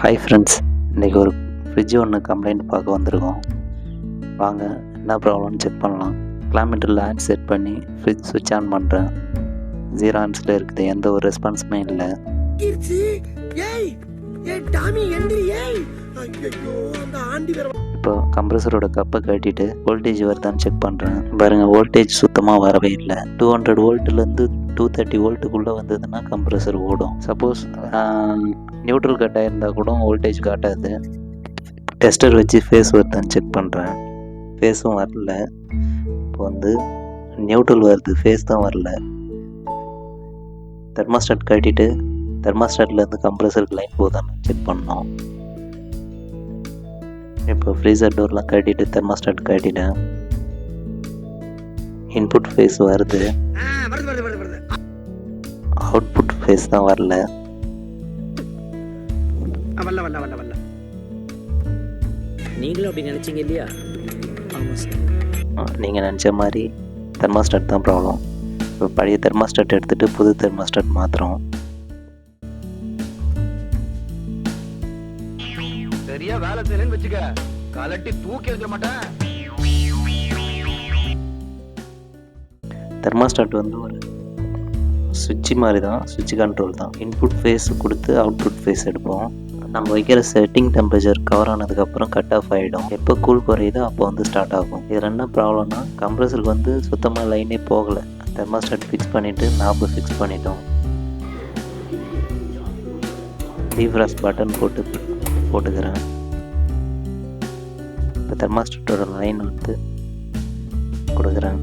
Hi friends இன்றைக்கி ஒரு fridge ஒன்று கம்ப்ளைண்ட் பார்க்க வந்திருக்கோம். வாங்க என்ன ப்ராப்ளம்னு செக் பண்ணலாம். கிலோமீட்டரில் ஆன் செட் பண்ணி ஃப்ரிட்ஜ் சுவிட்ச் ஆன் பண்ணுறேன் ஜீரோ ஆன்ஸில் இருக்குது எந்த ஒரு ரெஸ்பான்ஸுமே இல்லை. இப்போ கம்ப்ரஸரோட கப்பை கட்டிட்டு வோல்டேஜ் வருதான்னு செக் பண்ணுறேன் பாருங்கள் வோல்டேஜ் சுத்தமாக வரவே இல்லை. டூ ஹண்ட்ரட் வோல்ட்லேருந்து டூ தேர்ட்டி வோல்ட்டுக்குள்ளே வந்ததுன்னா கம்ப்ரஸர் ஓடும். சப்போஸ் நியூட்ரல் கட்டாக இருந்தால் கூட வோல்டேஜ் காட்டாது. டெஸ்டர் வச்சு ஃபேஸ் வருதான்னு செக் பண்ணுறேன் ஃபேஸும் வரல. இப்போ வந்து நியூட்ரல் வருது ஃபேஸ் தான் வரல. தெர்மாஸ்டாட் கட்டிட்டு தெர்மாஸ்டாட்லேருந்து கம்ப்ரஸருக்கு லைன் போதான்னு செக் பண்ணோம். இப்போ ஃப்ரீசர் டோர்லாம் கட்டிட்டு தெர்மாஸ்டாட் கட்டிட்டேன் இன்புட் ஃபேஸ் வருது அவுட்புட் ஃபேஸ் தான் வரல. வரல வரல வரல வரல. நீங்களும் அப்படி நினைச்சீங்க இல்லையா? ஆமாம் சார். நீங்கள் நினச்ச மாதிரி தெர்மாஸ்டாட் தான் ப்ராப்ளம் இப்போ பழைய தெர்மாஸ்டாட் எடுத்துகிட்டு புது தெர்மாஸ்டாட் மாற்றுறோம் சரியா வேலை செய்யலன்னு வச்சுக்க. கலட்டி தூக்கி எறிஞ்ச மாட்டேன். தெர்மாஸ்டாட் வந்து ஒரு சுவிட்ச் மாதிரி தான் சுவிட்ச் கண்ட்ரோல் தான். இன்புட் ஃபேஸ் கொடுத்து அவுட்புட் ஃபேஸ் எடுப்போம். நம்ம வைக்கிற செட்டிங் டெம்பரேச்சர் கவர் ஆனதுக்கப்புறம் கட் ஆஃப் ஆகிடும் எப்போ கூல் குறையுதோ அப்போ வந்து ஸ்டார்ட் ஆகும். இதில் என்ன ப்ராப்ளம்னா கம்ப்ரஸருக்கு வந்து சுத்தமாக லைனே போகலை. தெர்மாஸ்டாட் ஃபிக்ஸ் பண்ணிவிட்டு நாப்பு ஃபிக்ஸ் பண்ணிட்டோம். டீஃப்ராஸ்ட் பட்டன் போட்டு போட்டுக்கிறேன். இப்போ தெர்மாஸ்டாட்டோட லைன் வந்து கொடுக்குறேன்.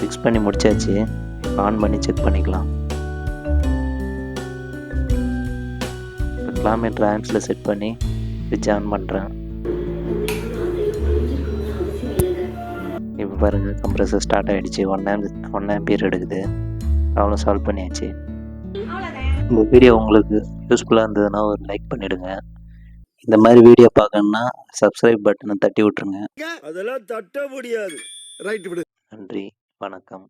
ஃபிக்ஸ் பண்ணி முடிச்சாச்சு. இப்போ ஆன் பண்ணி செக் பண்ணிக்கலாம். இப்போ கிலோமீட்டர் ஆன்ஸில் செட் பண்ணி ஃப்ரிட்ஜ் ஆன் பண்ணுறேன் இப்போ பாருங்கள் கம்ப்ரஸர் ஸ்டார்ட் ஆகிடுச்சு ஒன் ஆம் ஒன் ஆம்பியர் எடுக்குது. ப்ராப்ளம் சால்வ் பண்ணியாச்சு. இந்த வீடியோ உங்களுக்கு யூஸ்ஃபுல்லாக இருந்ததுன்னா ஒரு லைக் பண்ணிவிடுங்க இந்த மாதிரி வீடியோ பார்க்கணுன்னா சப்ஸ்கிரைப் பட்டனை தட்டி விட்ருங்க அதெல்லாம் தட்ட முடியாது. ரைட் விடு. நன்றி. வணக்கம்.